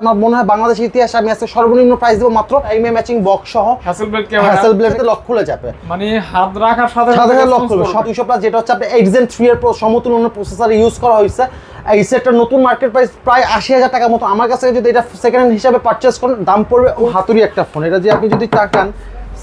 আমার মনে হয় বাংলাদেশের ইতিহাসে আমি আজকে সর্বনিম্ন প্রাইস দেবো মাত্র টাইমে ম্যাচিং বক্স সহ ক্যামেরা হ্যাসেল ব্লেডে লক খুলে যাবে। মানে হাত রাখার সাথে সাথে লক খুলবে। সব দুশো প্লাস যেটা হচ্ছে আপনার এইট জেন থ্রি এর সমতুল্য প্রসেসর ইউজ করা হয়েছে। এই সেটটার নতুন মার্কেট প্রাইস প্রায় আশি হাজার টাকার মতো। আমার কাছে যদি এটা সেকেন্ড হ্যান্ড হিসাবে পারচেস করেন দাম পড়বে হাতুরি একটা ফোন এটা যে আপনি যদি তাকান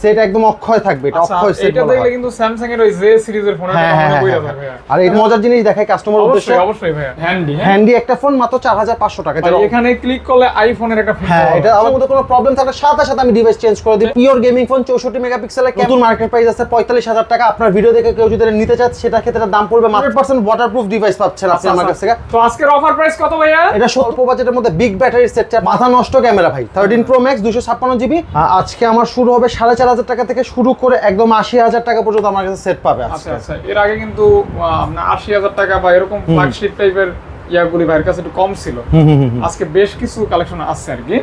সেটা একদম অক্ষয় থাকবে এটা আচ্ছা, অক্ষয় সেট এটা দেখলে কিন্তু স্যামসাং এর ওই জে সিরিজের ফোনের হ্যাঁ কথা হ্যাঁ হ্যাঁ। আর মজার জিনিস দেখায় কাস্টমার উদ্দেশ্যে অবশ্যই অবশ্যই ভাইয়া। হ্যান্ডি হ্যাঁ। হ্যান্ডি একটা ফোন মাত্র চার হাজার পাঁচশো টাকা যেটা এখানে ক্লিক করলে আইফোনের একটা ফিল হ্যাঁ এটা আমার মধ্যে কোনো প্রবলেম থাকলে সাথে সাথে আমি ডিভাইস চেঞ্জ করে দিই। পিওর গেমিং ফোন চৌষট্টি মেগাপিক্সেলের নতুন মার্কেট প্রাইস আছে পঁয়তাল্লিশ হাজার টাকা। আপনার ভিডিও দেখে কেউ যদি নিতে চায় সেটা ক্ষেত্রে দাম পড়বে হান্ড্রেড পার্সেন্ট ওয়াটারপ্রুফ ডিভাইস পাচ্ছেন আপনি আমার কাছ থেকে। তো আজকের অফার প্রাইস কত ভাইয়া? এটা স্বল্প বাজেটের মধ্যে বিগ ব্যাটারি সেট মাথা নষ্ট ক্যামেরা ভাই। থার্টিন প্রো ম্যাক্স দুশো ছাপ্পান্ন জিবি আজকে আমার শুরু হবে সাড়ে চার হাজার টাকা থেকে শুরু করে একদম আশি হাজার টাকা পর্যন্ত আমার কাছে সেট পাবে আচ্ছা আচ্ছা। এর আগে কিন্তু আশি হাজার টাকা বা এরকম ফ্ল্যাগশিপ টাইপের ইয়াগুলি ভাইয়ের কাছে একটু কম ছিল। আজকে বেশ কিছু কালেকশন আসছে আর কি।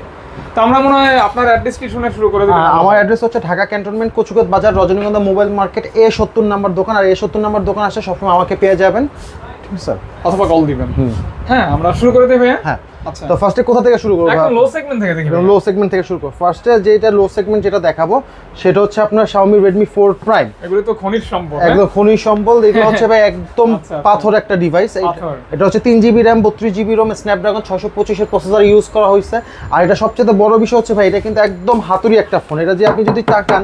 তো আমরা মনে হয় আপনার অ্যাড্রেস কি শুনে শুরু করে দিই আমার অ্যাড্রেস হচ্ছে ঢাকা ক্যান্টনমেন্ট কচুকত বাজার রজনীগন্ধা মোবাইল মার্কেট এ সত্তর নাম্বার দোকান। আর এ সত্তর নাম্বার দোকান আসে সবসময় আমাকে পেয়ে যাবেন। স্যার। অথবা কল দিবেন। হ্যাঁ আমরা শুরু করে দিই ভাইয়া? হ্যাঁ। আচ্ছা। তো ফার্স্টে কোথা থেকে শুরু করব একদম লো সেগমেন্ট থেকে দেখি লো সেগমেন্ট থেকে শুরু করব। ফার্স্টে যেটা লো সেগমেন্ট যেটা দেখাবো সেটা হচ্ছে আপনার Xiaomi Redmi 4 Prime এগুলো তো খনিজ সম্পদ হ্যাঁ? একদম খনিজ সম্বল এগুলো হচ্ছে ভাই একদম আচ্ছা, আচ্ছা। পাথর একটা ডিভাইস এটা হচ্ছে তিন জিবি র্যাম বত্রিশ জিবি রোম স্ন্যাপড্রাগন ছশো পঁচিশের প্রসেসর ইউজ করা হয়েছে। আর এটা সবচেয়ে বড় বিষয় হচ্ছে ভাই এটা কিন্তু একদম হাতুরি একটা ফোন এটা যে আপনি যদি তাকান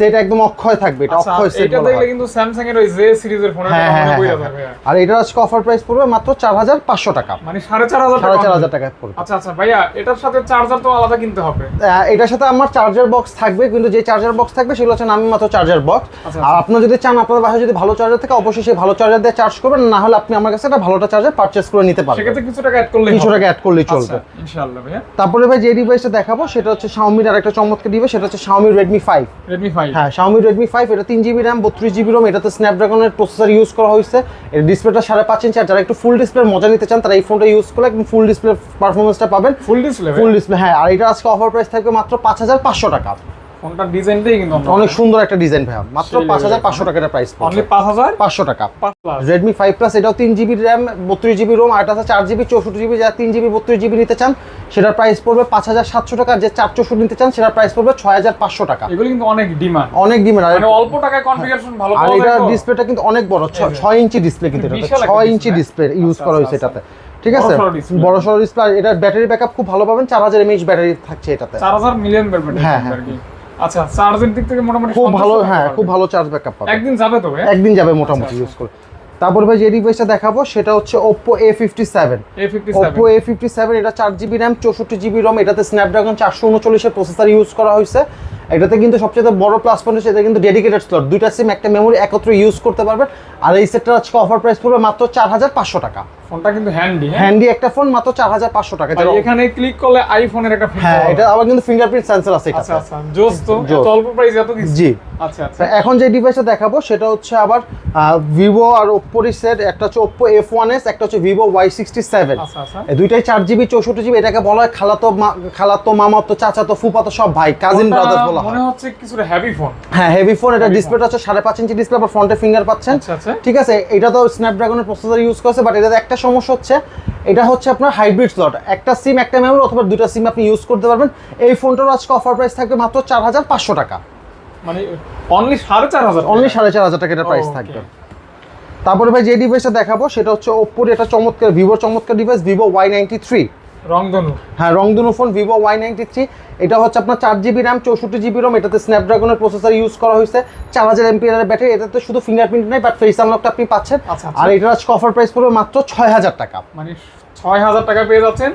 সেটা একদম অক্ষয় থাকবে এটা আচ্ছা, অক্ষয় সেট এটা দেখলে কিন্তু স্যামসাং এর ওই জে সিরিজের ফোনের কথা যাবে। ভাইয়া। আর এটা আজকে অফার প্রাইস পড়বে মাত্র চার হাজার পাঁচশো টাকা। মানে সাড়ে চার হাজার সাড়ে টাকা চার হবে। হাজার টাকা পড়বে। আচ্ছা আচ্ছা ভাইয়া এটার সাথে চার্জার তো আলাদা কিনতে হবে। এটার সাথে আমার চার্জার বক্স থাকবে কিন্তু যে চার্জার বক্স থাকবে সেগুলো হচ্ছে নামি মাত্র চার্জার বক্স আচ্ছা, আর আপনার যদি চান আপনার বাসায় যদি ভালো চার্জার থাকে অবশ্যই সেই ভালো চার্জার দিয়ে চার্জ করবেন। না হলে আপনি আমার কাছে একটা ভালোটা চার্জার পারচেস করে নিতে পারবেন। সেক্ষেত্রে কিছু টাকা অ্যাড করলে কিছু টাকা অ্যাড করলেই চলবে। ইনশাআল্লাহ ভাইয়া। তারপরে ভাই যে ডিভাইসটা দেখাবো সেটা হচ্ছে Xiaomi আর একটা চমৎকার ডিভাইস সেটা হচ্ছে Xiaomi Redmi 5 রেডমি ফাইভ হ্যাঁ Xiaomi Redmi 5 এটা তিন জিবি র্যাম বত্রিশ জিবি রোম এর প্রসেসর ইউজ করা হয়েছে। এর ডিসপ্লেটা সাড়ে পাঁচ ইঞ্চি আর যারা একটু ফুল ডিসপ্লের মজা নিতে চান তারা এই ফোনটা ইউজ করলে একদম ফুল ডিসপ্লে পারফরম্যান্সটা পাবেন। ফুল ডিসপ্লে ফুল ডিসপ্লে হ্যাঁ আর এটা আজকে অফার প্রাইস থাকবে মাত্র পাঁচ হাজার পাঁচশো টাকা। ফোনটার ডিজাইনটাই কিন্তু অনেক সুন্দর একটা ডিজাইন ভাইয়া। মাত্র পাঁচ হাজার পাঁচশো টাকার প্রাইস অনলি পাঁচ হাজার পাঁচশো টাকা। রেডমি ফাইভ প্লাস এটাও তিন জিবি র্যাম বত্রিশ জিবি রোম আছে চার জিবি চৌষট্টি জিবি যারা তিন জিবি বত্রিশ জিবি নিতে চান সেটার প্রাইস পড়বে পাঁচ হাজার সাতশো টাকা যে চার চৌষট্টি নিতে চান সেটার প্রাইস পড়বে ছয় হাজার পাঁচশো টাকা। এগুলো কিন্তু অনেক ডিমান্ড অনেক ডিমের আর মানে অল্প টাকায় কনফিগারেশন ভালো আর পাওয়া এটা? ডিসপ্লেটা কিন্তু অনেক বড় ছয় ইঞ্চি ডিসপ্লে কিন্তু এটা। ছয় ইঞ্চি ডিসপ্লে ইউজ আচ্ছা, করা আচ্ছা, হয়েছে আচ্ছা। এটাতে ঠিক আছে? বড় সড়ো ডিসপ্লে এটা ব্যাটারি ব্যাকআপ খুব ভালো পাবেন চার হাজার এমএইচ ব্যাটারি থাকছে এটাতে। চার হাজার মিলিয়ন ব্যাটারি হ্যাঁ, হ্যাঁ। আচ্ছা চার্জের দিক থেকে মোটামুটি খুব ভালো হ্যাঁ খুব ভালো চার্জ ব্যাকআপ পাবে। একদিন যাবে তো একদিন যাবে মোটামুটি আচ্ছা, ইউজ করে। তারপর ভাই যে ডিভাইসটা দেখাবো সেটা হচ্ছে Oppo A57 A fifty Oppo A57 এটা চার জিবি র্যাম চৌষট্টি জিবি রম এটাতে স্ন্যাপড্রাগন চারশো উনচল্লিশের প্রসেসর ইউজ করা হয়েছে। এটাতে কিন্তু সবচেয়ে বড় প্লাস পয়েন্ট হচ্ছে এটা কিন্তু ডেডিকেটেড স্লট দুইটা সিম একটা মেমোরি একত্রে ইউজ করতে পারবেন। আর এই সেটটার আজকে অফার প্রাইস পড়বে মাত্র চার হাজার পাঁচশো টাকা। ফোনটা কিন্তু হ্যান্ডি হ্যাঁ? হ্যান্ডি একটা ফোন মাত্র চার হাজার পাঁচশো টাকা। এখানে ক্লিক করলে আইফোনের একটা হ্যাঁ এটা আবার কিন্তু ফিঙ্গারপ্রিন্ট সেন্সর আছে আচ্ছা এটা আচ্ছা জোস তো। অল্প প্রাইস এত কিছু? জি। আচ্ছা আচ্ছা। এখন যে ডিভাইসটা দেখাবো সেটা হচ্ছে আবার ভিভো আর ওপ্পোর সেট একটা হচ্ছে ওপ্পো এফ ওয়ান এস একটা হচ্ছে ভিভো ওয়াই সিক্সটি সেভেন আচ্ছা আচ্ছা। এই দুইটাই চার জিবি চৌষট্টি জিবি এটাকে বলা হয় খালাতো খালাতো মামাতো চাচাতো ফুপাতো সব ভাই কাজিন ফোনটা ব্রাদার্স বলা মনে হচ্ছে কিছুটা হেভি ফোন হ্যাঁ হেভি ফোন এটা ডিসপ্লেটা হচ্ছে সাড়ে পাঁচ ইঞ্চি ডিসপ্লে আবার ফ্রন্টে ফিঙ্গার পাচ্ছেন। আচ্ছা আচ্ছা। ঠিক আছে এটা তো স্ন্যাপড্রাগনের প্রসেসর ইউজ করছে বাট এটাতে একটা সমস্যা হচ্ছে এটা হচ্ছে আপনার হাইব্রিড স্লট একটা সিম একটা মেমোরি অথবা দুটো সিম আপনি ইউজ করতে পারবেন। এই ফোনটার আজকে অফার প্রাইস থাকবে মাত্র চার হাজার পাঁচশো টাকা। মানে অনলি সাড়ে চার হাজার অনলি সাড়ে চার হাজার টাকা এটা প্রাইস. থাকবে। তারপরে ভাই যে ডিভাইসটা দেখাবো সেটা হচ্ছে ওপ্পোর এটা চমৎকার ভিভোর চমৎকার device Vivo Y ninety three রংধনু। হ্যাঁ রংধনু phone Vivo Y ninety three এটা হচ্ছে আপনার চার জিবি র্যাম চৌষট্টি জিবি রোম এটাতে স্ন্যাপড্রাগনের প্রসেসর ইউজ করা হয়েছে। চার হাজার এমপিআর ব্যাটারি এটাতে শুধু ফিঙ্গারপ্রিন্ট নেই বাট ফেস আনলকটা আপনি পাচ্ছেন। আচ্ছা, আচ্ছা। আর এটার আজকে অফার প্রাইস পড়বে মাত্র ছয় হাজার টাকা। মানে ছয় হাজার টাকা পেয়ে যাচ্ছেন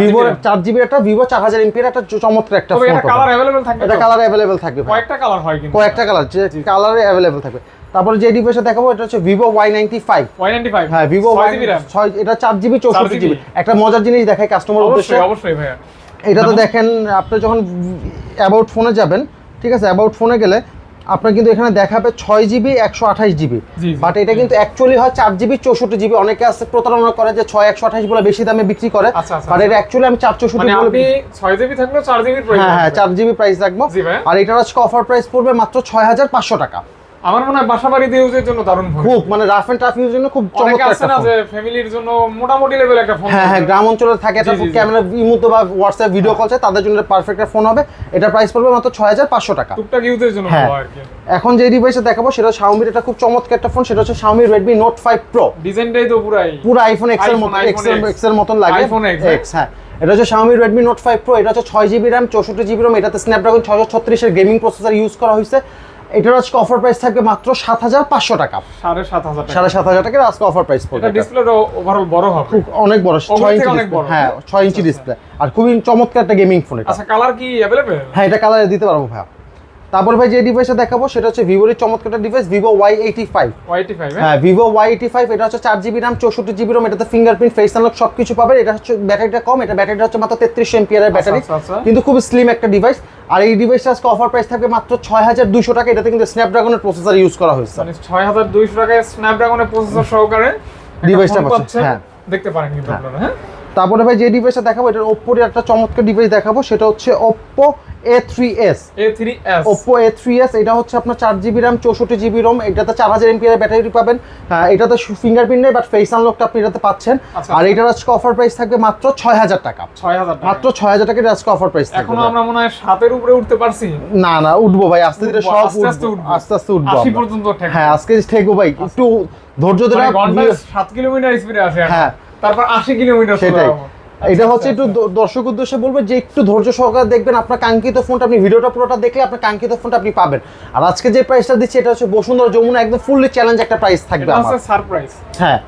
ভিভো চার জিবি একটা ভিভো চার হাজার এমপিআর একটা চমৎকার একটা কালার অ্যাভেলেবেল থাকবে এটা কালার অ্যাভেলেবেল থাকবে কয়েকটা কালার হয় কয়েকটা কালার কালারে অ্যাভেলেবেল থাকবে। তারপরে যে ডিভাইসটা দেখাবো এটা হচ্ছে Vivo Y ninety five Y ninety five হ্যাঁ ভিভো ছয় ছয় এটা চার জিবি চৌষট্টি 4GB জিবি একটা মজার জিনিস দেখায় কাস্টমার অবশ্যই অবশ্যই ভাইয়া। এটা তো দেখেন আপনি যখন অ্যাবাউট ফোনে যাবেন ঠিক আছে অ্যাবাউট ফোনে গেলে আপনার কিন্তু এখানে দেখাবে ছয় জিবি একশো আঠাশ জিবি। বাট এটা কিন্তু অ্যাকচুয়ালি হয় চার জিবি চৌষট্টি জিবি অনেকে আছে প্রতারণা করে যে ছয় একশো আঠাশ বলে বেশি দামে বিক্রি করে। আচ্ছা, আচ্ছা, বাট এটা অ্যাকচুয়ালি আমি চার চৌষট্টি মানে ছয় জিবি থাকলেও চার প্রয়োজন হ্যাঁ হ্যাঁ চার জিবি প্রাইস রাখব। আর এটার আজকে অফার প্রাইস পড়বে মাত্র ছয় হাজার পাঁচশো টাকা। আমার মনে হয় বাসা বাড়িতে ইউজের জন্য দারুণ খুব মানে রাফ এন্ড টাফ ইউজের জন্য খুব চমৎকার আছে একটা না ফোন যে ফ্যামিলির জন্য মোটামুটি লেভেল একটা ফোন হ্যাঁ হ্যাঁ গ্রাম অঞ্চলে থাকে একটা। ক্যামেরা ইমুতে বা হোয়াটসঅ্যাপ ভিডিও কল চায় তাদের জন্য পারফেক্ট একটা ফোন হবে। এটা প্রাইস পড়বে মাত্র ছয় হাজার পাঁচশো টাকা। টুকটাক ইউজের জন্য হ্যাঁ। এখন যে ডিভাইসে দেখাবো সেটা শাওমির এটা খুব চমৎকার একটা ফোন সেটা হচ্ছে Xiaomi Redmi Note five Pro ডিজাইনটাই তো পুরাই। পুরো আইফোন এক্সের মতো এক্সের এক্সের মতন লাগে। iPhone X, হ্যাঁ? এক্স হ্যাঁ। এটা হচ্ছে Xiaomi Redmi Note five Pro এটা হচ্ছে ছয় জিবি র্যাম চৌষট্টি জিবি রোম এটাতে স্ন্যাপড্রাগন ছশো ছত্রিশের গেমিং প্রসেসর ইউজ করা হয়েছে। এটার আজকে অফার প্রাইস থাকবে মাত্র সাত হাজার পাঁচশো টাকা। সাড়ে সাত হাজার টাকা। সাড়ে সাত হাজার টাকার আজকে অফার প্রাইস পড়বে। ডিসপ্লেটা ওভারঅল বড় হবে। খুব অনেক বড় ছয় ইঞ্চি। হ্যাঁ ছয় ইঞ্চি আচ্ছা, ডিসপ্লে আর খুবই চমৎকার একটা গেমিং ফোন এটা। আচ্ছা কালার কি অ্যাভেলেবেল হ্যাঁ এটা কালার দিতে পারব ভাইয়া। তারপর ভাই যে ডিভাইসটা দেখাবো সেটা হচ্ছে ভিভোর চমৎকার একটা device Vivo Y eighty five হ্যাঁ? ভিভো ওয়াই এইটি ফাইভ এটা হচ্ছে চার জিবি র্যাম চৌষট্টি জিবি রোম এটাতে ফিঙ্গারপ্রিন্ট ফেস আনলক সব কিছু পাবেন। এটা হচ্ছে ব্যাটারিটা কম এটা ব্যাটারিটা হচ্ছে মাত্র তেত্রিশ এমপিয়ারের ব্যাটারি। আচ্ছা, আচ্ছা। কিন্তু খুব স্লিম একটা ডিভাইস আর এই ডিভাইসটা আজকে অফার প্রাইস থাকবে মাত্র ছয় হাজার দুশো টাকা। এটাতে কিন্তু স্ন্যাপড্রাগনের প্রসেসর ইউজ করা হয়েছে। মানে ছয় হাজার দুইশো টাকায় স্ন্যাপড্রাগনের প্রসেসর সহকারে ডিভাইসটা পাচ্ছেন। হ্যাঁ। দেখতে পারেন কিন্তু আপনারা হ্যাঁ? তারপরে ভাই যে ডিভাইসটা দেখাবো এটার ওপ্পোর একটা চমৎকার ডিভাইস দেখাবো সেটা হচ্ছে Oppo A three S A Oppo A three S এটা হচ্ছে আপনার চার জিবি র্যাম চৌষট্টি জিবি রোম এটাতে চার হাজার এমপিআর ব্যাটারি পাবেন হ্যাঁ, এটাতে ফিঙ্গারপ্রিন্ট নেই বাট ফেস আনলকটা আপনি এটাতে পাচ্ছেন আচ্ছা। আর এটার আজকে অফার প্রাইস থাকবে মাত্র ছয় হাজার টাকা মাত্র ছয় হাজার টাকার আজকে অফার প্রাইস থাকবে এখনও আমরা মনে হয় সাতের উপরে উঠতে পারছি না না উঠবো ভাই আস্তে ধীরে সব আস্তে আস্তে উঠবো। আস্তে আস্তে। পর্যন্ত। হ্যাঁ আজকে ঠেকবো ভাই একটু ধৈর্য ধরে মানে সাত কিলোমিটার স্পিডে আসে হ্যাঁ। তারপর 80 কিলোমিটার সেটাই। এটা হচ্ছে একটু দর্শক উদ্দেশ্যে বলব যে একটু ধৈর্য সহকারে দেখবেন আপনার কাঙ্ক্ষিত ফোনটা আপনি ভিডিওটা পুরোটা দেখলে আপনার কাঙ্ক্ষিত ফোনটা আপনি পাবেন। আর আজকে যে প্রাইসটা দিচ্ছি এটা হচ্ছে বসুন্ধরা যমুনা একদম ফুললি চ্যালেঞ্জ একটা প্রাইস থাকবে আমার। সারপ্রাইজ হ্যাঁ।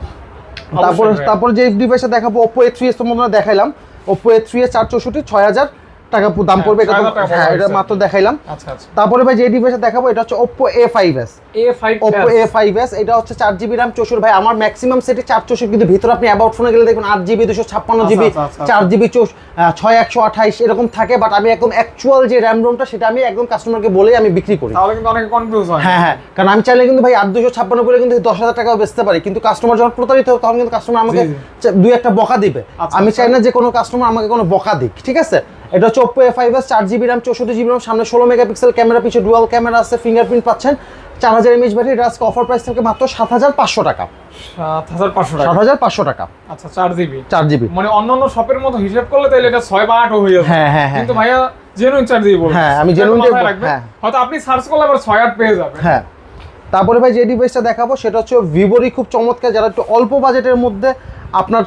তারপর তারপর যে ডিভাইসটা দেখাবো Oppo A3s তো মনে দেখাইলাম। Oppo চৌষট্টি 464 6000 টাকা দাম হ্যাঁ, পড়বে এটা তো- 6,000 টাকা হ্যাঁ এটা মাত্র দেখাইলাম। আচ্ছা আচ্ছা। তারপরে ভাই যে ডিভাইসটা দেখাবো এটা হচ্ছে Oppo A five S Oppo A five S এটা হচ্ছে চার জিবি র্যাম চৌষট্টি। ভাই আমার ম্যাক্সিমাম সেটে চার চৌষট্টি কিন্তু ভিতরে আপনি অ্যাবাউট ফোনে গেলে দেখবেন আট জিবি দুশো ছাপ্পান্ন আচ্ছা, জিবি আচ্ছা, আচ্ছা, চার জিবি চৌষ ছয় একশো আঠাইশ এরকম থাকে বাট আমি একদম অ্যাকচুয়াল যে র্যাম রোমটা সেটা আমি একদম কাস্টমারকে বলেই আমি বিক্রি করি। তাহলে কিন্তু অনেকে কনফিউজ হয়। হ্যাঁ হ্যাঁ কারণ আমি চাইলে কিন্তু ভাই আট দুশো ছাপ্পান্ন করে কিন্তু দশ হাজার টাকাও বেচতে পারি কিন্তু কাস্টমার যখন প্রতারিত হবে তখন কিন্তু কাস্টমার আমাকে। দুই একটা বকা দিবে। আচ্ছা, আমি। চাই না যে কোনো কাস্টমার আমাকে কোনো বকা দিক ঠিক আছে? এটা হচ্ছে ওপো এ ফাইভ এস চার জিবি র্যাম চৌষট্টি জিবি র্যাম সামনে ষোলো মেগাপিক্সেল ক্যামেরা পিছনে ডুয়াল ক্যামেরা আছে ফিঙ্গারপ্রিন্ট পাচ্ছেন। চার হাজার এমএইচ ব্যাটারি এটা আজকে অফার প্রাইস থাকে মাত্র সাত হাজার পাঁচশো টাকা। সাত হাজার পাঁচশো টাকা। আচ্ছা চার জিবি চার জিবি মানে অন্যান্য শপের মতো হিসাব করলে তাহলে এটা ছয় বা আট হয়ে যাবে। হ্যাঁ, হ্যাঁ, হ্যাঁ, কিন্তু ভাইয়া জেনুইন চার্জ দিয়ে বলব হ্যাঁ, আমি টাই হ্যাঁ। হয়তো আপনি সার্চ করলে আবার ছয় আট পেয়ে যাবেন। হ্যাঁ। তারপরে ভাই যে ডিভাইসটা দেখাবো সেটা হচ্ছে ভিভোরই খুব চমৎকার যারা একটু অল্প বাজেটের মধ্যে আপনার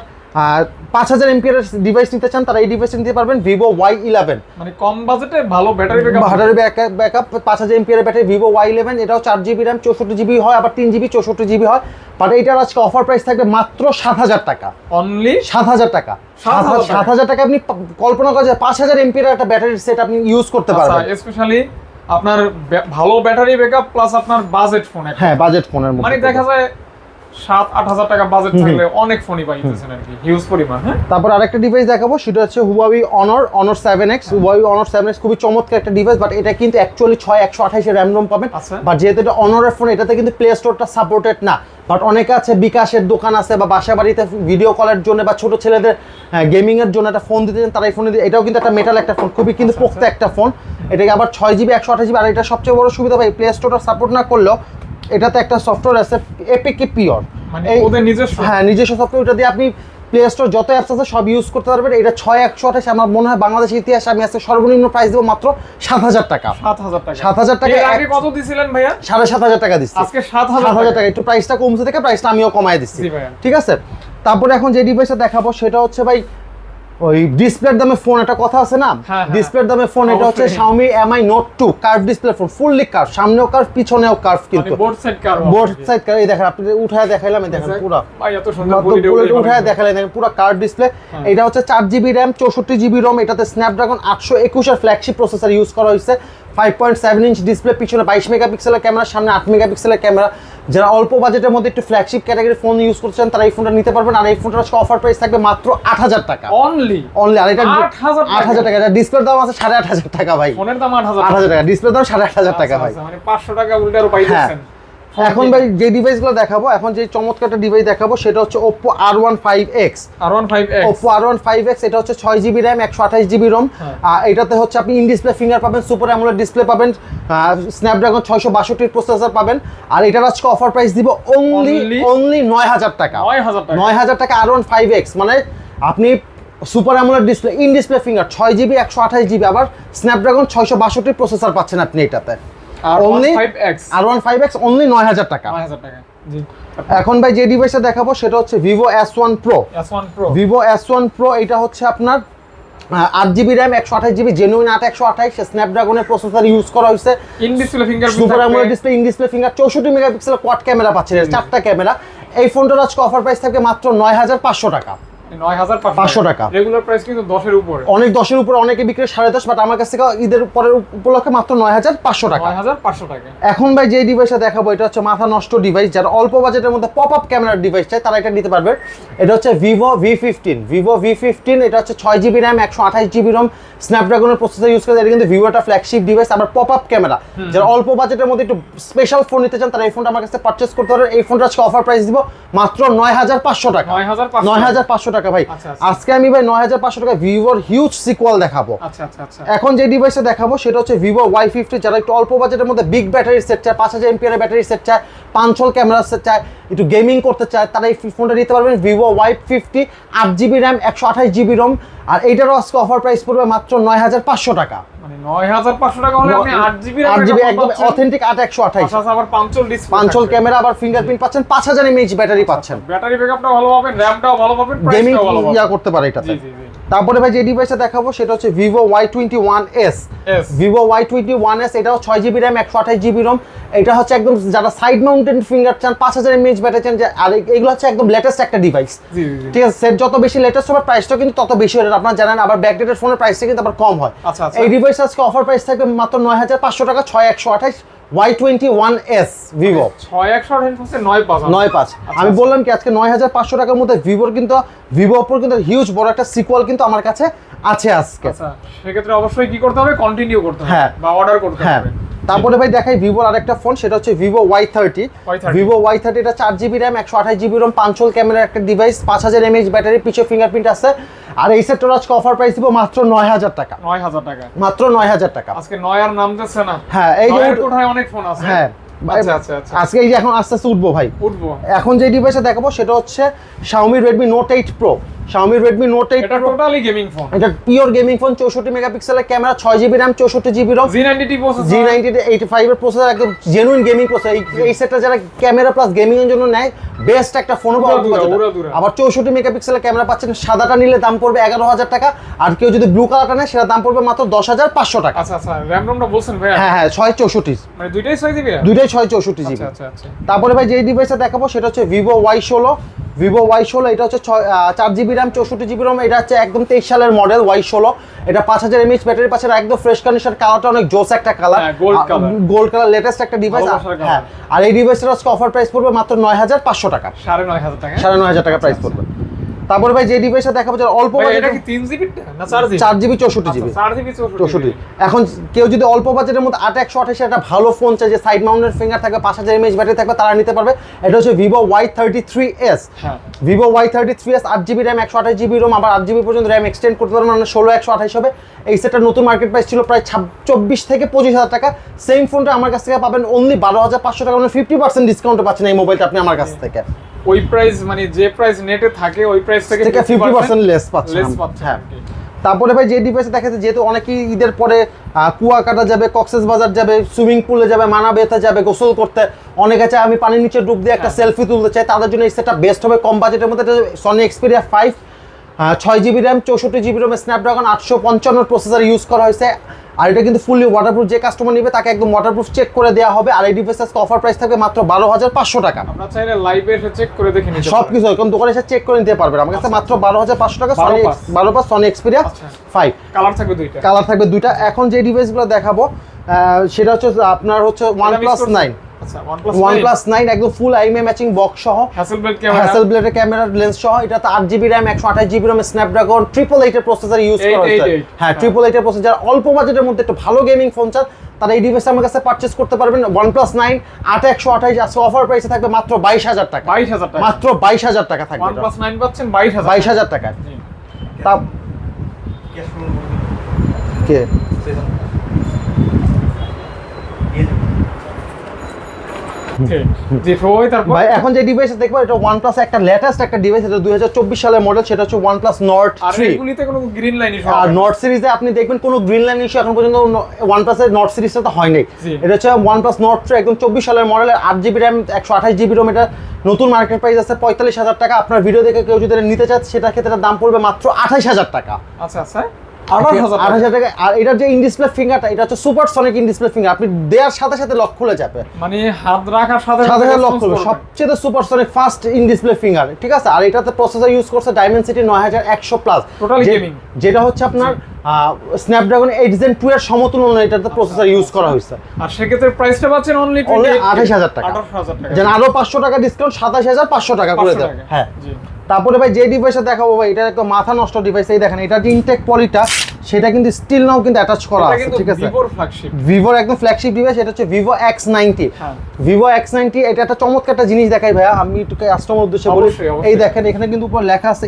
পাঁচ হাজার এমপিয়ার ডিভাইস নিতে চান তারা এই ডিভাইস নিতে পারবেন ভিভো ওয়াই ইলেভেন মানে কম বাজেটে ভালো ব্যাটারি ব্যাটারি ব্যাকআপ পাঁচ হাজার ampere battery Vivo Y eleven এটাও চার জিবি র্যাম চৌষট্টি জিবি হয় আবার তিন জিবি চৌষট্টি জিবি হয়। বাট এইটার আজকে অফার প্রাইস থাকবে মাত্র সাত হাজার টাকা। অনলি সাত হাজার টাকা। সাত হাজার টাকা আপনি কল্পনা করেন যে পাঁচ হাজার এমপিয়ার একটা ব্যাটারি সেট আপনি ইউজ করতে আচ্ছা পারবেন। স্পেশালি আপনার ভালো ব্যাটারি ব্যাকআপ প্লাস আপনার বাজেট ফোন হ্যাঁ বাজেট ফোনের মানে দেখা যায় সাত আট হাজার টাকা বাজেট থাকলে অনেক ফোনই পাইতেছেন আর কি হিউজ পরিমাণ হ্যাঁ? তারপর আরেকটা ডিভাইস দেখাবো সেটা হচ্ছে হুয়াওই অনর অনর সেভেন এক্স হুয়াওই অনর সেভেন এক্স খুবই চমৎকার একটা ডিভাইস বাট এটা কিন্তু অ্যাকচুয়ালি ছয় একশো আঠাইশে র্যাম রোম পাবেন। আচ্ছা। বাট যেহেতু এটা অনরের ফোন এটাতে কিন্তু প্লে স্টোরটা সাপোর্টেড না। বাট অনেকে আছে বিকাশের দোকান আছে বা বাসা বাড়িতে ভিডিও কলের জন্য বা ছোট ছেলেদের গেমিং এর জন্য একটা ফোন দিতে চান তারা এই ফোনে এটাও কিন্তু একটা মেটাল একটা ফোন খুবই কিন্তু আচ্ছা, পোক্ত একটা ফোন এটাকে আবার ছয় জিবি একশো আঠাশ জিবি আর এটা সবচেয়ে বড় সুবিধা ভাই প্লে স্টোরটা সাপোর্ট না করলেও এটাতে একটা সফটওয়্যার আছে এপিকে পিওর মানে ওদের নিজস্ব। হ্যাঁ নিজস্ব সফটওয়্যার ওটা দিয়ে আপনি প্লে স্টোর যত অ্যাপস আছে সব ইউজ করতে পারবেন। এটা ছয় একশো আঠাশ আমার মনে হয় বাংলাদেশের ইতিহাসে আমি আজকে সর্বনিম্ন প্রাইস দেবো মাত্র সাত হাজার টাকা। সাত হাজার টাকা। 7,000 টাকা এর আগে কত দিছিলেন ভাইয়া? সাড়ে সাত হাজার টাকা দিচ্ছি। আজকে সাত হাজার টাকা। একটু প্রাইসটা কমছে থেকে প্রাইসটা আমিও কমায় দিচ্ছি। ঠিক আছে? তারপরে এখন যে ডিভাইসটা দেখাবো সেটা হচ্ছে ভাই ওই ডিসপ্লের দামে ফোন একটা কথা আছে না? হ্যাঁ, হ্যাঁ। ডিসপ্লের দামে ফোন এটা হচ্ছে Xiaomi Mi Note 2 curve display phone fully curve সামনেও কার্ভ পিছনেও কার্ভ কিন্তু। Board side curve board side এই দেখেন আপনি উঠায় দেখাইলাম এই দেখেন পুরো। ভাই এত সুন্দর উঠায় দেখালেন দেখেন পুরো কার্ড ডিসপ্লে হ্যাঁ। এটা হচ্ছে চার জিবি র্যাম চৌষট্টি জিবি রম এটাতে স্ন্যাপড্রাগন আটশো একুশের ফ্ল্যাগশিপ প্রসেসর ইউজ করা হয়েছে। Five point seven inch display পিছনে বাইশ মেগাপিক্সেলের ক্যামেরা সামনে আট মেগাপিক্সেলের ক্যামেরা। যারা অল্প বাজেটের মধ্যে একটু ফ্ল্যাগশিপ ক্যাটাগরি ফোন ইউজ করছেন তারা এই ফোনটা নিতে পারবেন। আর এই ফোনটার আজকে অফার প্রাইস থাকবে মাত্র আট হাজার টাকা। অনলি অনলি আর এটা 8,000 টাকা? আট হাজার টাকা। এটা ডিসপ্লের দাম আছে সাড়ে আট হাজার টাকা ভাই। ফোনের দাম আট হাজার টাকা। ডিসপ্লের দাম সাড়ে আট হাজার টাকা ভাই। মানে পাঁচশো টাকা উল্টে আরও পাইতেছেন। এখন ভাই যে ডিভাইসগুলো দেখাবো এখন যে চমৎকার ডিভাইস দেখাবো সেটা হচ্ছে X Oppo one five X এটা হচ্ছে ছয় জিবি র্যাম একশো আঠাশ জিবি রোম হ্যাঁ। এটাতে হচ্ছে আপনি ইন ডিসপ্লে ফিঙ্গার পাবেন সুপার অ্যামোলেড ডিসপ্লে পাবেন স্ন্যাপড্রাগন ছয়শো বাষট্টির প্রসেসর পাবেন। আর এটার আজকে অফার প্রাইস দিব অনলি? অনলি নয় হাজার টাকা। নয় হাজার টাকা। নয় হাজার টাকা আর ওয়ান ফাইভ এক্স মানে আপনি super AMOLED display in display finger ছয় জিবি একশো আঠাশ জিবি আবার স্ন্যাপড্রাগন ছয়শো বাষট্টির প্রসেসর পাচ্ছেন আপনি এটাতে। আর ওয়ান only আর ওয়ান ফাইভ এক্স অনলি নয় হাজার টাকা। নয় হাজার টাকা জি। এখন ভাই যে ডিভাইসটা দেখাবো সেটা হচ্ছে Vivo S one Pro Vivo S one Pro এটা হচ্ছে আপনার আট জিবি র্যাম একশো আঠাশ জিবি জেনুইন আট একশো আঠাশ স্ন্যাপড্রাগনের প্রসেসর ইউজ করা হয়েছে। In display finger super display in display finger চৌষট্টি মেগাপিক্সেল কোয়াড ক্যামেরা পাচ্ছেন চারটা ক্যামেরা এই ফোনটার আজকে অফার প্রাইস থাকে মাত্র নয় হাজার পাঁচশো টাকা। নয় হাজার 500 টাকা। রেগুলার প্রাইস কিন্তু দশের উপরে। অনেক দশের উপরে অনেকে বিক্রি করে সাড়ে দশ বাট আমার কাছ থেকে ঈদের পরের উপলক্ষে মাত্র নয় হাজার পাঁচশো টাকা। নয় হাজার পাঁচশো টাকা। এখন ভাই যে ডিভাইসটা দেখাবো এটা হচ্ছে মাথা নষ্ট ডিভাইস যারা অল্প বাজেটের মধ্যে পপ আপ ক্যামেরার ডিভাইস চাই তারা এটা নিতে পারবে। এটা হচ্ছে Vivo V fifteen Vivo V fifteen এটা হচ্ছে ছয় জিবি র্যাম একশো আঠাশ জিবি রম স্ন্যাপড্রাগনের প্রসেসর ইউজ করে এটা কিন্তু ভিভো একটা ফ্ল্যাগশিপ ডিভাইস আবার পপ আপ ক্যামেরা যারা অল্প বাজেটের মধ্যে একটু স্পেশাল ফোন নিতে চান তারা এই ফোনটা আমার কাছে পারচেস করতে এই ফোনটা আজকে অফার প্রাইস দিব মাত্র নয় হাজার পাঁচশো টাকা। নয় হাজার পাঁচশো। পাঁচশো টাকা ভাই। আচ্ছা, আচ্ছা। আজকে আমি ভাই নয় হাজার পাঁচশো টাকা ভিভোর হিউজ সিকুয়াল দেখাবো। আচ্ছা এখন যে ডিভাইসটা দেখাবো সেটা হচ্ছে ভিভো ওয়াই ফিফটি যারা একটু অল্প বাজেটের মধ্যে বিগ ব্যাটারির সেট চায় পাঁচ হাজার এমপিআর ব্যাটারি সেট চায় পাঁচশোল ক্যামেরা সেট চায় একটু গেমিং করতে চায় তারা এই ফোনটা নিতে পারবেন ভিভো ওয়াই ফিফটি আট জিবি র্যাম একশো আঠাশ জিবি রম আর এইটারও আজকে অফার প্রাইস পড়বে মাত্র নয় হাজার পাঁচশো টাকা। মানে নয় হাজার পাঁচশো টাকা হলে আপনি আট জিবি আট জিবি একদম অথেন্টিক আট একশো আঠাশ আবার পাঁচশোল ডিসপ্লে পাঁচশোল ক্যামেরা আবার ফিঙ্গারপ্রিন্ট পাচ্ছেন। পাঁচ হাজার এমএইচ ব্যাটারি পাচ্ছেন। ব্যাটারি ব্যাকআপটা ভালো পাবেন র্যামটাও ভালো পাবেন গেমিং ইয়া করতে পারে এটাতে। জি জি। তারপরে ভাই যে ডিভাইসটা দেখাবো সেটা হচ্ছে Vivo Y twenty one S Vivo Y twenty one S এটাও ছয় জিবি র্যাম একশো আঠাশ জিবি রোম এটা হচ্ছে একদম যারা সাইড মাউন্টেন ফিঙ্গার চান পাঁচ হাজার এমএইচ ব্যাটারি চান যে আর এগুলো হচ্ছে একদম লেটেস্ট একটা ডিভাইস ঠিক আছে সেট যত বেশি লেটেস্ট হবে প্রাইসটাও কিন্তু তত বেশি হবে আপনারা জানেন আবার ব্যাকডেটেড ফোনের প্রাইসটা কিন্তু আবার কম হয়। আচ্ছা, আচ্ছা। এই ডিভাইস আজকে অফার প্রাইস থাকবে মাত্র নয় হাজার পাঁচশো টাকা ছয় একশো আঠাশ। Y twenty one S Vivo ছয় একশো আঠাশ নয় পাঁচ। নয় পাঁচ। আমি বললাম কি আজকে নয় হাজার পাঁচশো টাকার মধ্যে ভিভোর কিন্তু ভিভো অপর কিন্তু হিউজ বড় একটা সিকুয়াল কিন্তু আমার কাছে আছে আজকে। আচ্ছা সেক্ষেত্রে অবশ্যই কি করতে হবে? কন্টিনিউ করতে হবে হ্যাঁ। বা অর্ডার করতে হ্যাঁ। হবে। তারপরে ভাই দেখাই ভিভোর আরেকটা ফোন সেটা হচ্ছে Vivo Y thirty Vivo Y thirty এটা চার জিবি র্যাম একশো আঠাশ জিবি রম পাঁচশোল ক্যামেরার একটা ডিভাইস পাঁচ হাজার এমএইচ ব্যাটারি পিছিয়ে ফিঙ্গারপ্রিন্ট আছে। আর এই সেটটার আজকে অফার প্রাইস দিব মাত্র নয় হাজার টাকা। নয় হাজার টাকা। মাত্র নয় হাজার টাকা। আজকে নয় আর নামতেছে না। হ্যাঁ, এই যে- অনেক ফোন আছে। হ্যাঁ আচ্ছা আচ্ছা আচ্ছা। আজকে এই যে এখন আস্তে আস্তে উঠবো ভাই। উঠবো। এখন যে ডিভাইসটা দেখাবো সেটা হচ্ছে Xiaomi Redmi Note 8 Pro Xiaomi Redmi Note 8 এটা টোটালি গেমিং ফোন এটা পিওর গেমিং ফোন চৌষট্টি মেগাপিক্সেলের ক্যামেরা ছয় জিবি র্যাম চৌষট্টি GB ROM G ninety processor G ninety eighty ফাইভের প্রসেসর একদম জেনুইন গেমিং প্রসেসর এই সেটটা যারা ক্যামেরা প্লাস গেমিং এর জন্য নেয় বেস্ট একটা ফোন। আবার চৌষট্টি মেগাপিক্সেলের ক্যামেরা পাচ্ছেন সাদাটা নিলে দাম পড়বে এগারো হাজার টাকা আর কেউ যদি ব্লু কালারটা নেয় সেটা দাম পড়বে মাত্র দশ হাজার পাঁচশো টাকা। আচ্ছা আচ্ছা র্যাম রোমটা বলছেন ভাইয়া? হ্যাঁ হ্যাঁ ছয় চৌষট্টি। মানে দুইটাই ছয় দিবি দুইটাই ছয় চৌষট্টি জিবি আচ্ছা আচ্ছা আচ্ছা। তারপরে ভাই যে ডিভাইসটা দেখাবো সেটা হচ্ছে ষোলো। ভিভো ওয়াই ষোলো এটা হচ্ছে ছয় চার জিবি র্যাম চৌষট্টি জিবি রম এটা হচ্ছে একদম তেইশ সালের মডেল ওয়াই ষোলো। এটা পাঁচ হাজার এমএইচ ব্যাটারি পাচ্ছে একদম ফ্রেশ কন্ডিশন কালারটা অনেক জোস একটা কালার গোল্ড কালার লেটেস্ট একটা ডিভাইস হ্যাঁ। আর এই ডিভাইসটার আজকে অফার প্রাইস পড়বে মাত্র নয় হাজার পাঁচশো টাকা। সাড়ে নয় হাজার টাকা। সাড়ে নয় হাজার টাকা প্রাইস পড়বে। তারপরে ভাই যে ডিভাইসটা দেখাবো যারা অল্প এটা কি তিন জিবি না চার জিবি চার জিবি চৌষট্টি জিবি চার জিবি চৌষট্টি এখন কেউ যদি অল্প বাজেটের মধ্যে আট একশো আঠাশে একটা ভালো ফোন চাই যে সাইড মাউন্টের ফিঙ্গার থাকবে পাঁচ হাজার এমএইচ ব্যাটারি থাকবে তারা নিতে পারবে। এটা হচ্ছে থ্রি এস হ্যাঁ। থ্রি এস আট জিবি র্যাম একশো আঠাশ জিবি রোম আবার আট জিবি পর্যন্ত র্যাম এক্সটেন্ড করতে পারবেন মানে ষোলো একশো আঠাশ হবে। এই সেটটা নতুন মার্কেট প্রাইস ছিল প্রায় ছাব- চব্বিশ থেকে পঁচিশ হাজার টাকা। সেম ফোনটা আমার কাছ থেকে পাবেন অনলি বারো হাজার পাঁচশো টাকা মানে ফিফটি পার্সেন্ট ডিসকাউন্টে পাচ্ছেন এই মোবাইলটা আপনি আমার কাছ থেকে। ওই প্রাইস মানে যে প্রাইস নেটে থাকে ওই প্রাইস থেকে ফিফটি পার্সেন্ট লেস পাচ্ছেন লেস। পাচ্ছেন হ্যাঁ। তারপরে ভাই যে ডিভাইসে দেখা যাচ্ছে যেহেতু অনেকেই ঈদের পরে কুয়াকাটা যাবে কক্সেস বাজার যাবে সুইমিং পুলে যাবে মানা বেতে যাবে গোসল করতে অনেকে চায় আমি পানির নিচে ডুব দিয়ে একটা হ্যাঁ। সেলফি তুলতে চাই তাদের জন্য এই সেটটা বেস্ট হবে কম বাজেটের মধ্যে সনি এক্সপিরিয়া ফাইভ ছয় জিবি র্যাম চৌষট্টি জিবি র্যাম স্ন্যাপড্রাগন আটশো পঞ্চান্ন প্রসেসার ইউজ করা হয়েছে আর এটা কিন্তু ফুললি ওয়াটারপ্রুফ যে কাস্টমার নিবে তাকে একদম ওয়াটারপ্রুফ চেক করে দেওয়া হবে। আর এই ডিভাইস আজকে অফার প্রাইস থাকবে মাত্র বারো হাজার পাঁচশো টাকা। সবকিছু চাইলে লাইভে এসে চেক করে দেখে নিতে সব কিছু এখন দোকানে এসে চেক করে নিতে পারবেন আমার কাছে মাত্র বারো হাজার পাঁচশো টাকা সনি বারো পাঁচ সনি এক্সপিরিয়া আচ্ছা। ফাইভ কালার থাকবে দুইটা। কালার থাকবে দুইটা। এখন যে ডিভাইসগুলো দেখাবো সেটা হচ্ছে আপনার হচ্ছে ওয়ান প্লাস নাইন আচ্ছা OnePlus একদম ফুল আইমে ম্যাচিং বক্স সহ। হ্যাসেলব্লেড ক্যামেরা হ্যাসেল ব্লেডের ক্যামেরা লেন্স সহ এটাতে আট জিবি র্যাম একশো আঠাশ জিবি র্যাম স্ন্যাপড্রাগন ট্রিপল এইটের প্রসেসর ইউজ করা হয়েছে। হ্যাঁ ট্রিপল এইটের প্রসেসর অল্প বাজেটের মধ্যে একটু ভালো গেমিং ফোন চান তারা এই ডিভাইস আমার কাছে পারচেস করতে পারবেন। প্লাস নাইন আট একশো আঠাশ আজকে অফার প্রাইসে থাকবে মাত্র বাইশ হাজার টাকা। বাইশ হাজার টাকা। মাত্র বাইশ হাজার টাকা থাকবে OnePlus 9 পাচ্ছেন বাইশ হাজার বাইশ হাজার টাকা তা কে ঠিক। জি সবাই তারপর ভাই এখন যে ডিভাইস দেখব এটা প্লাস একটা লেটেস্ট একটা ডিভাইস এটা দুই হাজার চব্বিশ সালের মডেল সেটা হচ্ছে ওয়ান প্লাস নট আর থ্রি এগুলিতে কোনো গ্রিন লাইন ইস্যু আর নট সিরিজে আপনি দেখবেন কোনো গ্রিন লাইন ইস্যু এখন পর্যন্ত ওয়ান প্লাসের নট সিরিজটা তো হয়নি। জি। এটা হচ্ছে ওয়ান প্লাস নট থ্রি একদম চব্বিশ সালের মডেলের আট জিবি র্যাম একশো আঠাশ জিবি রোম এটা নতুন মার্কেট প্রাইস আছে পঁয়তাল্লিশ হাজার টাকা। আপনার ভিডিও দেখে কেউ যদি নিতে চায় সেটা ক্ষেত্রে দাম পড়বে মাত্র আঠাশ হাজার টাকা। আচ্ছা আচ্ছা। আট হাজার টাকা। আর এটার যে ইনডিসপ্লে ফিঙ্গারটা এটা হচ্ছে সুপার সনিক ইনডিসপ্লে ফিঙ্গার আপনি দেওয়ার সাথে সাথে লক খুলে যাবে। মানে হাত রাখার সাথে সাথে সাথে লক response করবে। করবে। সবচেয়ে supersonic fast in display finger ঠিক আছে? আর এটাতে প্রসেসর ইউজ করছে ডাইমেনসিটি নয় হাজার একশো প্লাস। যেটা হচ্ছে আপনার স্ন্যাপড্রাগন এইট জেন টু এর সমতুল্য এটাতে প্রসেসর ইউজ করা হয়েছে। আর সেক্ষেত্রে প্রাইসটা পাচ্ছেন অনলি Only 28,000 টাকা। আঠাশ হাজার টাকা। যেন আরও পাঁচশো টাকা ডিসকাউন্ট সাতাশ হাজার পাঁচশো টাকা করে 500 দেয়। হ্যাঁ। তারপরে ভাই যে ডিভাইসটা দেখাবো ভাই এটা একটা মাথা নষ্ট ডিভাইস এই দেখেন এটা যে ইনটেক পলিটা সেটা কিন্তু স্টিল নাও কিন্তু অ্যাটাচ করা আছে ঠিক আছে ভিভোর ফ্ল্যাগশিপ ভিভোর একদম ফ্ল্যাগশিপ ডিভাইস এটা হচ্ছে ভিভো এক্স নাইনটি হ্যাঁ। ভিভো এক্স নাইনটি এটা একটা চমৎকার একটা জিনিস দেখাই ভাইয়া আমি একটু কাস্টমার উদ্দেশ্যে বলি। এই দেখেন এখানে কিন্তু উপর লেখা আছে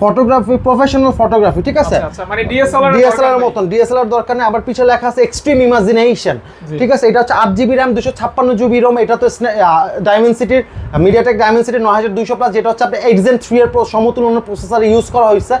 ফটোগ্রাফি প্রফেশনাল ফটোগ্রাফি ঠিক আছে? আচ্ছা আচ্ছা মানে ডিএসএলআর ডিএসএলআর এর মতন ডিএসএলআর দরকার নেই। আবার পিছনে লেখা আছে এক্সট্রিম ইমাজিনেশন ঠিক আছে? এটা হচ্ছে আট জিবি র্যাম দুশো ছাপ্পান্ন জিবি রোম এটা তো ডায়মেন্সিটির মিডিয়াটেক ডায়মেন্সিটির নয় হাজার দুইশো প্লাস যেটা হচ্ছে আপনার জেন থ্রি এর সমতুল্য প্রসেসর ইউজ করা হয়েছে।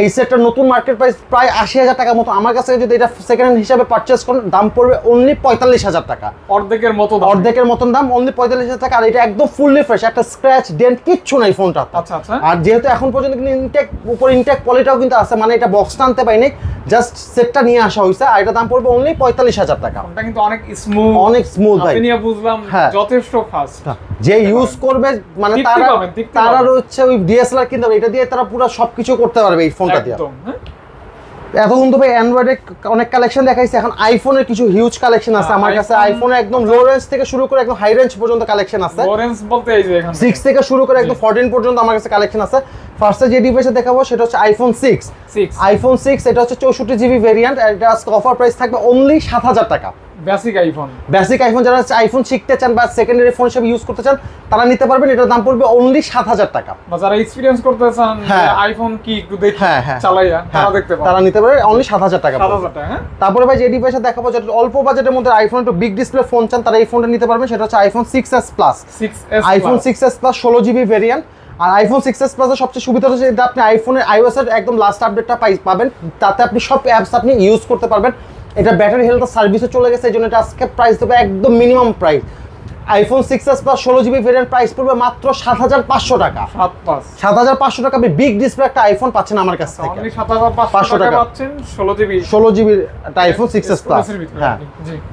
এই সেটটার নতুন মার্কেট প্রাইস প্রায় আশি হাজার টাকা মতো। আমার কাছে যদি এটা সেকেন্ড হ্যান্ড হিসাবে পারচেস করেন দাম পড়বে অনলি পঁয়তাল্লিশ হাজার টাকা। অর্ধেকের মতো অর্ধেকের মতন দাম অনলি পঁয়তাল্লিশ হাজার টাকা। আর এটা একদম ফুললি ফ্রেশ একটা স্ক্র্যাচ ডেন্ট কিচ্ছু নাই ফোনটা আচ্ছা আচ্ছা। আর যেহেতু এখন পর্যন্ত কিন্তু ইনটেক উপর ইনটেক পলিটাও কিন্তু আছে মানে এটা বক্স টানতে পাইনি জাস্ট সেটটা নিয়ে আসা হয়েছে আর এটা দাম পড়বে অনলি পঁয়তাল্লিশ হাজার টাকা। ফোনটা কিন্তু অনেক স্মুথ অনেক স্মুথ ভাই। বুঝলাম হ্যাঁ। যথেষ্ট ফাস্ট যে ইউজ করবে মানে তারা রয়েছে তারা। হচ্ছে ওই ডিএসএলআর কিনতে এটা দিয়ে তারা পুরো সবকিছু করতে পারবে এই ফোনটা দিয়ে। একদম হ্যাঁ। এতক্ষণ তো ভাই অ্যান্ড্রয়েডের অনেক কালেকশন দেখাইছে এখন আইফোনের কিছু হিউজ কালেকশন আছে হ্যাঁ, আমার কাছে। আইফোনের আইফোনে একদম লো রেঞ্জ থেকে শুরু করে একদম হাই রেঞ্জ পর্যন্ত কালেকশন আছে। লরেন্স বলতে এই যে এখানে সিক্স থেকে। শুরু করে একদম ফোরটিন পর্যন্ত আমার কাছে কালেকশন আছে। ফার্স্টে যে ডিভাইসে দেখাবো সেটা হচ্ছে আইফোন সিক্স 6 আইফোন সিক্স এটা হচ্ছে চৌষট্টি জিবি ভেরিয়েন্ট এটা অফার প্রাইস থাকবে অনলি সাত হাজার টাকা। বেসিক আইফোন বেসিক আইফোন যারা আইফোন শিখতে চান বা সেকেন্ডারি ফোন হিসেবে ইউজ করতে চান তারা নিতে পারবেন এটার দাম পড়বে অনলি সাত হাজার টাকা। বা যারা এক্সপেরিয়েন্স করতে চান হ্যাঁ। আইফোন কি একটু দেখি হ্যাঁ, হ্যাঁ। চালাইয়া হ্যাঁ, তারা দেখতে তারা নিতে পারে অনলি সাত হাজার টাকা সাত হাজার টাকা হ্যাঁ। তারপরে ভাই যে ডিভাইসে দেখাবো যেটা অল্প বাজেটের মধ্যে আইফোন একটু বিগ ডিসপ্লে ফোন চান তারা এই ফোনটা নিতে পারবেন সেটা হচ্ছে iPhone six S plus iPhone six S plus ষোলো জিবি ভেরিয়েন্ট আর আইফোন সিক্স এস প্লাসের সবচেয়ে সুবিধা হচ্ছে এটা আপনি আইফোনের আইওএস এর একদম লাস্ট আপডেটটা পাই পাবেন। তাতে আপনি সব অ্যাপস আপনি ইউজ করতে পারবেন। এটা ব্যাটারি হেলথ সার্ভিসে চলে গেছে এই জন্য এটা আজকে প্রাইস দেবে একদম minimum price iPhone six S plus ষোলো জিবি ভেরিয়েন্ট প্রাইস পড়বে মাত্র সাত হাজার পাঁচশো টাকা। সাত হাজার পাঁচশো টাকা আপনি বিগ ডিসপ্লে একটা আইফোন পাচ্ছেন আমার কাছ থেকে। অনলি সাত হাজার 500 পাঁচশো টাকা। পাচ্ছেন ষোলো জিবি ষোলো একটা আইফোন সিক্স এস প্লাস হ্যাঁ।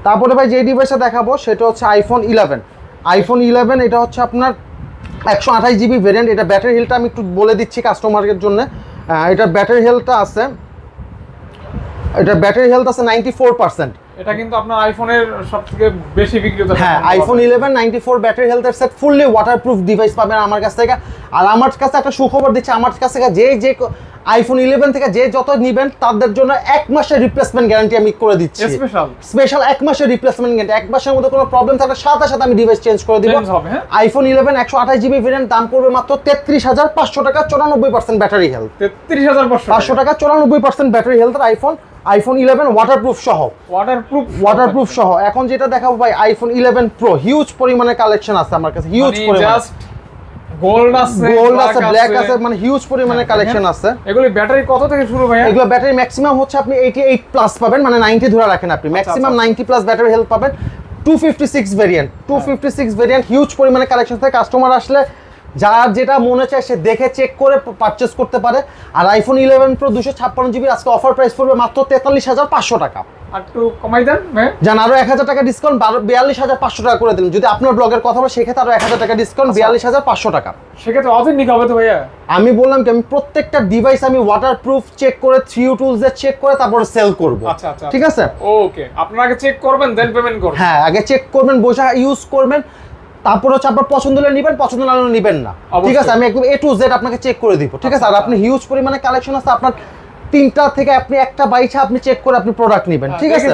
তারপরে ভাই যে ডিভাইসটা দেখাবো সেটা হচ্ছে আইফোন ইলেভেন আইফোন ইলেভেন এটা হচ্ছে আপনার একশো আঠাশ জিবি ভেরিয়েন্ট এটা ব্যাটারি হেলথটা আমি একটু বলে দিচ্ছি কাস্টমারের জন্য। এটা ব্যাটারি হেলথটা আছে এটা ব্যাটারি হেলথ আছে নাইনটি ফোর পার্সেন্ট এটা কিন্তু আপনার আইফোনের সব থেকে বেশি বিক্রিত হ্যাঁ iPhone eleven ninety four battery হেলথের সেট ফুললি ওয়াটারপ্রুফ ডিভাইস পাবেন আমার কাছ থেকে। আর আমার কাছে একটা সুখবর দিচ্ছে আমার কাছ থেকে যে যে আইফোন ইলেভেন থেকে যে যত নিবেন তাদের জন্য এক মাসের রিপ্লেসমেন্ট গ্যারান্টি আমি করে দিচ্ছি। স্পেশাল স্পেশাল এক মাসের রিপ্লেসমেন্ট গ্যারান্টি এক মাসের মধ্যে কোনো প্রবলেম থাকলে সাথে সাথে আমি ডিভাইস চেঞ্জ করে দিব। হ্যাঁ? আইফোন ইলেভেন একশো আঠাশ জিবি ভেরিয়েন্ট দাম পড়বে মাত্র তেত্রিশ হাজার পাঁচশো টাকা চৌরানব্বই পার্সেন্ট ব্যাটারি হেলথ তেত্রিশ হাজার পাঁচশো টাকা। চৌরানব্বই পার্সেন্ট ব্যাটারি হেলথের আইফোন আইফোন ইলেভেন ওয়াটারপ্রুফ সহ। ওয়াটার প্রুফ ওয়াটারপ্রুফ সহ। এখন যেটা দেখাবো ভাই আইফোন ইলেভেন প্রো হিউজ পরিমাণে কালেকশন আছে আমার কাছে হিউজ পরিমাণে। জাস্ট গোল্ড আছে গোল্ড আছে ব্ল্যাক আছে। মানে হিউজ পরিমাণে হ্যাঁ, কালেকশন দেখেন। আছে। এগুলি ব্যাটারি কত থেকে শুরু ভাইয়া? এগুলো ব্যাটারি ম্যাক্সিমাম হচ্ছে আপনি এইটি এইট প্লাস পাবেন মানে নাইনটি ধরে রাখেন আপনি। ম্যাক্সিমাম আচ্ছা। নাইনটি প্লাস ব্যাটারি হেলথ পাবেন। Two fifty six variant two fifty six variant huge পরিমাণে কালেকশন থাকে কাস্টমার আসলে যার যেটা মনে চায় সে দেখে চেক করে পারচেস করতে পারে। আর আইফোন ইলেভেন প্রো দুশো ছাপ্পান্ন জিবি আজকে অফার প্রাইস পড়বে মাত্র তেতাল্লিশ হাজার পাঁচশো টাকা। একটু কমাই দেন ভাইয়া আরও এক হাজার টাকা ডিসকাউন্ট বিয়াল্লিশ হাজার পাঁচশো টাকা করে দিলেন। যদি আপনার ব্লগের কথা বলে সেক্ষেত্রে আরও এক হাজার টাকা ডিসকাউন্ট বিয়াল্লিশ হাজার পাঁচশো টাকা। সেক্ষেত্রে অথেন্টিক হবে তো ভাইয়া। আমি বললাম কি আমি প্রত্যেকটা ডিভাইস আমি ওয়াটার প্রুফ চেক করে থ্রি টুলস চেক করে তারপরে সেল করব। আচ্ছা, আচ্ছা। ঠিক আছে? ওকে আপনারা আগে চেক করবেন দেন পেমেন্ট করবেন। হ্যাঁ আগে চেক করবেন বোঝা ইউজ করবেন। তারপর হচ্ছে আপনার পছন্দ হলে নেবেন পছন্দ না হলে নেবেন না। ঠিক আছে আমি একদম এ টু জেড আপনাকে চেক করে দিব। ঠিক আছে? আর আচ্ছা, আপনি হিউজ পরিমাণে কালেকশন আছে আপনার তিনটা থেকে আপনি একটা বাইছা আপনি চেক করে আপনি প্রোডাক্ট নেবেন হ্যাঁ, ঠিক আছে?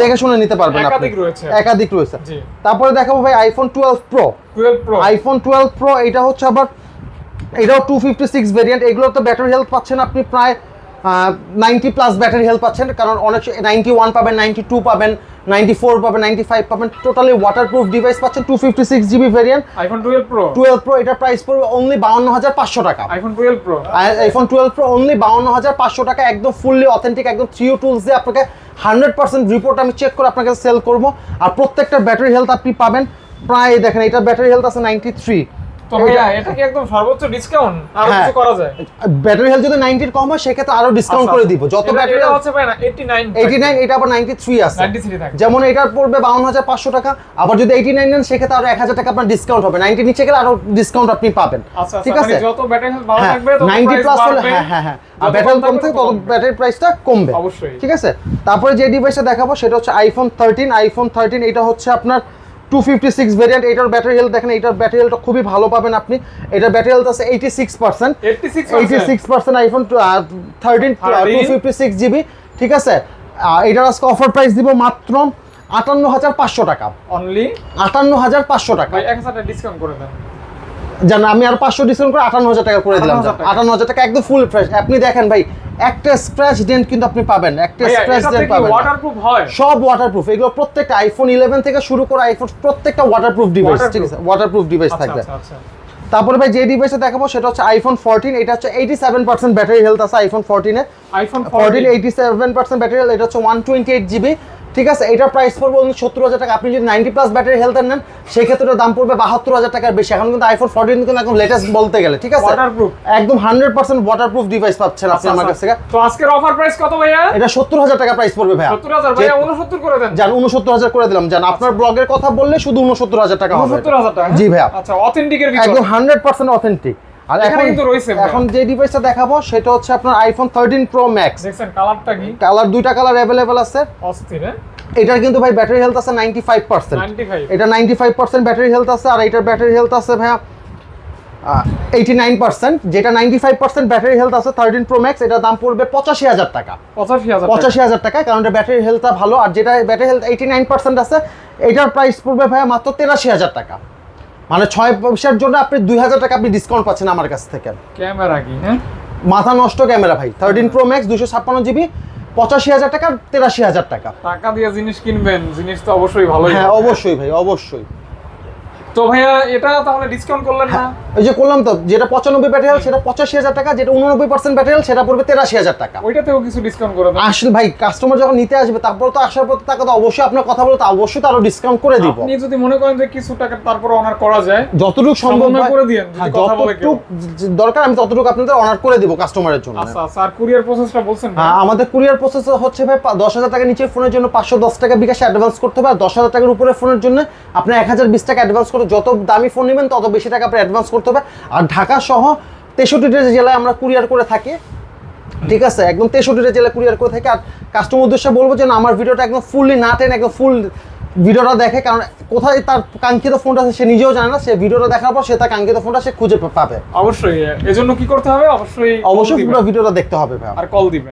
দেখে শুনে নিতে পারবেন আপনি। একাধিক রয়েছে। তারপরে দেখাবো ভাই iPhone twelve Pro 12 Pro iPhone twelve Pro এটা হচ্ছে আবার এটাও টু ফিফটি সিক্স ভেরিয়েন্ট এগুলো তো ব্যাটারি হেলথ পাচ্ছেন আপনি প্রায় নাইনটি প্লাস ব্যাটারি হেলথ পাচ্ছেন কারণ অনেক নাইনটি ওয়ান পাবেন নাইনটি টু পাবেন নাইনটি ফোর পাবেন নাইনটি ফাইভ পাবেন টোটালি ওয়াটারপ্রুফ ডিভাইস পাচ্ছেন two fifty six GB variant iPhone 12 Pro twelve Pro এটার প্রাইস পড়বে অনলি বাউন্ন হাজার পাঁচশো টাকা। IPhone 12 Pro iPhone twelve Pro only বাউন্ন হাজার পাঁচশো টাকা একদম ফুললি অথেন্টিক একদম থ্রি টুলস দিয়ে আপনাকে হান্ড্রেড পার্সেন্ট রিপোর্ট আমি চেক করে আপনাকে সেল করব। আর প্রত্যেকটা ব্যাটারি হেলথ আপনি পাবেন। প্রায় দেখেন এটা ব্যাটারি হেলথ আছে নাইনটি থ্রি তো ভাইয়া এটা কি একদম সর্বোচ্চ ডিসকাউন্ট আর। কিছু করা যায়? ব্যাটারি হেলথ যদি কম হয় সেক্ষেত্রে আরও ডিসকাউন্ট আচ্ছা, করে আচ্ছা। দিব। যত এটা- ব্যাটারি হচ্ছে ভাই না 89 এইটি নাইন এটা আবার নাইনটি থ্রি আছে। 93 থাকে যেমন এটার পড়বে বাউন্ন হাজার পাঁচশো টাকা আবার যদি এইটি নাইন নেন সেক্ষেত্রে আরও এক হাজার টাকা আপনার ডিসকাউন্ট হবে। নাইনটি নিচে গেলে আরও ডিসকাউন্ট আপনি পাবেন। আচ্ছা ঠিক আছে? মানে যত ব্যাটারি হেলথ ভালো হ্যাঁ থাকবে তত নাইনটি price প্লাস হলে হ্যাঁ হ্যাঁ হ্যাঁ। আর ব্যাটারি কম কম থাকে তত তত প্রাইসটা কমবে। অবশ্যই। ঠিক আছে? তারপরে যে ডিভাইসটা দেখাবো সেটা হচ্ছে আইফোন থার্টিন আইফোন থার্টিন এটা হচ্ছে আপনার টু ফিফটি সিক্স ভেরিয়েন্ট এটার ব্যাটারি হেলথ দেখেন এটার ব্যাটারি হেলথটা খুবই ভালো পাবেন আপনি। এটার ব্যাটারি হেলথ আছে eighty six percent eighty six percent iPhone thirteen two fifty six GB ঠিক আছে? এটার আজকে অফার প্রাইস দিব মাত্র আটান্ন হাজার পাঁচশো টাকা। অনলি আটান্ন হাজার পাঁচশো টাকা। এক হাজার ডিসকাউন্ট করে দেন। জান আমি আর পাঁচশো ডিসকাউন্ট করে আটান্ন হাজার টাকা করে দিলাম 58,000 আটান্ন হাজার টাকা একদম ফুল ফ্রেশ আপনি দেখেন ভাই একটা স্ক্র্যাচ ডেন্ট কিন্তু আপনি পাবেন একটা স্ক্র্যাচ ডেন্ট পাবেন ওয়াটারপ্রুফ হয়? সব ওয়াটারপ্রুফ এগুলো প্রত্যেকটা আইফোন ইলেভেন থেকে শুরু করে আইফোন প্রত্যেকটা ওয়াটারপ্রুফ ডিভাইস ঠিক আছে? ওয়াটারপ্রুফ ডিভাইস আচ্ছা থাকবে। আচ্ছা আচ্ছা। তারপরে ভাই যে ডিভাইসে দেখাবো সেটা হচ্ছে আইফোন ফোরটিন এটা হচ্ছে eighty seven percent battery health আছে আইফোন 14 এ। IPhone fourteen 14 eighty seven percent battery health এটা হচ্ছে ওয়ান টোয়েন্টি এইট জিবি ঠিক আছে এটার প্রাইস পড়বে সত্তর হাজার টাকা। আপনি যদি নাইনটি প্লাস ব্যাটারি হেলথের নেন সেক্ষেত্রে ওটার দাম পড়বে বাহাত্তর হাজার টাকার বেশি। এখন কিন্তু আইফোন ফোরটিন কিন্তু একদম লেটেস্ট বলতে গেলে ঠিক আছে। একদম হান্ড্রেড পার্সেন্ট ওয়াটারপ্রুফ ডিভাইস পাচ্ছেন আপনি আচ্ছা, আমার কাছ আচ্ছা। থেকে। তো আজকের অফার প্রাইস কত ভাইয়া? এটা সত্তর হাজার টাকা প্রাইস পড়বে ভাইয়া। 70000 ভাইয়া 69 করে দেন। যান উনসত্তর হাজার করে দিলাম। যান আপনার ব্লগের কথা বললে শুধু উনসত্তর হাজার টাকা হবে। 69000 টাকা হ্যাঁ? জি ভাইয়া। আচ্ছা অথেন্টিকের একদম হান্ড্রেড পার্সেন্ট অথেন্টিক আর এখন কিন্তু রয়েছে এখন যে ডিভাইসটা দেখাবো সেটা হচ্ছে আপনার আইফোন থার্টিন প্রো ম্যাক্স দেখছেন কালারটা কি? কালার দুইটা কালার অ্যাভেলেবেল আছে। অস্থির হ্যাঁ? এটার কিন্তু ভাই ব্যাটারি হেলথ আছে নাইনটি ফাইভ পার্সেন্ট 95 এটা ninety five percent battery health আছে আর এটার ব্যাটারি হেলথ আছে ভাইয়া এইটি নাইন পার্সেন্ট যেটা ninety five percent battery health আছে থার্টিন প্রো ম্যাক্স এটার দাম পড়বে পঁচাশি হাজার টাকা। 85000 পঁচাশি হাজার টাকা কারণ এটা ব্যাটারি হেলথটা ভালো আর যেটা battery health eighty nine percent আছে এটার প্রাইস পড়বে ভাইয়া মাত্র তেরাশি হাজার টাকা। মানে ছয় পয়সার জন্য আপনি দুই হাজার টাকা আপনি ডিসকাউন্ট পাচ্ছেন আমার কাছ থেকে। ক্যামেরা কি হ্যাঁ? মাথা নষ্ট ক্যামেরা ভাই। থার্টিন প্রো ম্যাক্স দুশো ছাপ্পান্ন জিবি পঁচাশি হাজার টাকা তেরাশি হাজার টাকা। টাকা দিয়ে জিনিস কিনবেন জিনিস তো অবশ্যই ভালো হ্যাঁ অবশ্যই ভাই অবশ্যই। তো ভাইয়া এটা তাহলে ডিসকাউন্ট করলেন না? ওই যে করলাম তো যেটা পঁচানব্বই ব্যাটারি সেটা পঁচাশি হাজার টাকা যেটা উননব্বই পার্সেন্ট ব্যাটারি সেটা পড়বে তেরাশি হাজার টাকা। ওইটাতেও কিছু ডিসকাউন্ট করে আসলে ভাই কাস্টমার যখন নিতে আসবে তারপর তো আসার পর তাকে তো অবশ্যই আপনার কথা বলে তো অবশ্যই তো আরও ডিসকাউন্ট করে দিব। আপনি যদি মনে করেন যে কিছু টাকা তারপর অনার করা যায় যতটুকু সম্ভব করে হ্যাঁ। যতটুক দরকার আমি ততটুকু আপনাদের অনার করে দিব কাস্টমারের জন্য। আচ্ছা আর কুরিয়ার প্রসেসটা বলছেন হ্যাঁ, আমাদের কুরিয়ার প্রসেস হচ্ছে ভাই দশ হাজার টাকা নিচের ফোনের জন্য পাঁচশো দশ টাকা বিকাশে অ্যাডভান্স করতে হবে আর দশ হাজার টাকার উপরে ফোনের জন্য আপনি এক হাজার বিশ টাকা অ্যাডভান্স করে যত দামি ফোন নেবেন তত বেশি টাকা আপনি অ্যাডভান্স করতে হবে। আর ঢাকা সহ তেষট্টিটা জেলায় আমরা কুরিয়ার করে থাকি ঠিক আছে? একদম তেষট্টিটা জেলায় কুরিয়ার করে থাকি। আর কাস্টমার উদ্দেশ্যে বলব যে আমার ভিডিওটা একদম ফুললি না টেন একদম ফুল ভিডিওটা দেখে কারণ কোথায় তার কাঙ্ক্ষিত ফোনটা আছে সে নিজেও জানে না। সে ভিডিওটা দেখার পর সে তার কাঙ্ক্ষিত ফোনটা সে খুঁজে পাবে। অবশ্যই এজন্য কি করতে হবে? অবশ্যই অবশ্যই পুরো ভিডিওটা দেখতে হবে আর কল দিবেন